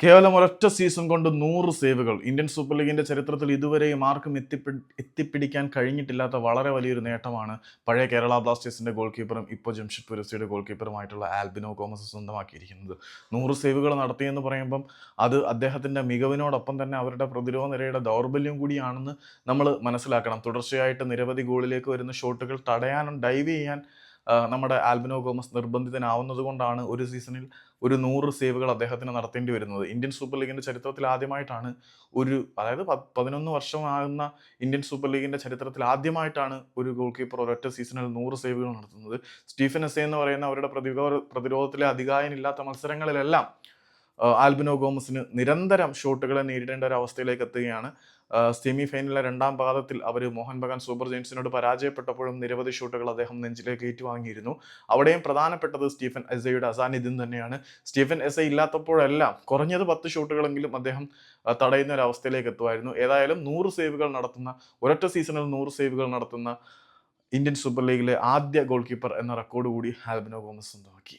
കേവലം ഒരൊറ്റ സീസൺ കൊണ്ട് നൂറ് സേവുകൾ ഇന്ത്യൻ സൂപ്പർ ലീഗിന്റെ ചരിത്രത്തിൽ ഇതുവരെയും ആർക്കും എത്തിപ്പി എത്തിപ്പിടിക്കാൻ കഴിഞ്ഞിട്ടില്ലാത്ത വളരെ വലിയൊരു നേട്ടമാണ് പഴയ കേരള ബ്ലാസ്റ്റേഴ്സിന്റെ ഗോൾ കീപ്പറും ഇപ്പോൾ ജംഷഡ്പൂർ എഫ് സിയുടെ ഗോൾ കീപ്പറുമായിട്ടുള്ള ആൽബിനോ കോമസ് സ്വന്തമാക്കിയിരിക്കുന്നത്. നൂറ് സേവുകൾ നടത്തിയെന്ന് പറയുമ്പം അത് അദ്ദേഹത്തിന്റെ മികവിനോടൊപ്പം തന്നെ അവരുടെ പ്രതിരോധ നിരയുടെ ദൗർബല്യം കൂടിയാണെന്ന് നമ്മൾ മനസ്സിലാക്കണം. തുടർച്ചയായിട്ട് നിരവധി ഗോളിലേക്ക് വരുന്ന ഷോട്ടുകൾ തടയാനും ഡൈവ് ചെയ്യാൻ നമ്മുടെ ആൽബിനോ ഗോമസ് നിർബന്ധിതനാവുന്നത് കൊണ്ടാണ് ഒരു സീസണിൽ ഒരു നൂറ് സേവുകൾ അദ്ദേഹത്തിന് നടത്തേണ്ടി വരുന്നത്. ഇന്ത്യൻ സൂപ്പർ ലീഗിന്റെ ചരിത്രത്തിൽ ആദ്യമായിട്ടാണ് ഒരു അതായത് പതിനൊന്ന് വർഷമാകുന്ന ഇന്ത്യൻ സൂപ്പർ ലീഗിന്റെ ചരിത്രത്തിൽ ആദ്യമായിട്ടാണ് ഒരു ഗോൾ കീപ്പർ ഒരൊറ്റ സീസണിൽ നൂറ് സേവുകൾ നടത്തുന്നത്. സ്റ്റീഫൻ എസ് എന്ന് പറയുന്ന അവരുടെ പ്രതിരോധ പ്രതിരോധത്തിലെ അധികായനില്ലാത്ത മത്സരങ്ങളിലെല്ലാം ആൽബിനോ ഗോമസിന് നിരന്തരം ഷോട്ടുകളെ നേരിടേണ്ട ഒരു അവസ്ഥയിലേക്ക് എത്തുകയാണ്. സെമി ഫൈനലിലെ രണ്ടാം പാദത്തിൽ അവർ മോഹൻ ബഗാൻ സൂപ്പർ ജെയിൻസിനോട് പരാജയപ്പെട്ടപ്പോഴും നിരവധി ഷൂട്ടുകൾ അദ്ദേഹം നെഞ്ചിലേക്ക് ഏറ്റുവാങ്ങിയിരുന്നു. അവിടെയും പ്രധാനപ്പെട്ടത് സ്റ്റീഫൻ എസയുടെ അസാന്നിധ്യം തന്നെയാണ്. സ്റ്റീഫൻ എസ ഇല്ലാത്തപ്പോഴെല്ലാം കുറഞ്ഞത് പത്ത് ഷൂട്ടുകളെങ്കിലും അദ്ദേഹം തടയുന്ന ഒരു അവസ്ഥയിലേക്ക് എത്തുമായിരുന്നു. ഏതായാലും നൂറ് സേവുകൾ നടത്തുന്ന ഒരൊറ്റ സീസണിൽ നൂറ് സേവുകൾ നടത്തുന്ന ഇന്ത്യൻ സൂപ്പർ ലീഗിലെ ആദ്യ ഗോൾ കീപ്പർ എന്ന റെക്കോർഡ് കൂടി ആൽബിനോ ഗോമസ് സ്വന്തമാക്കി.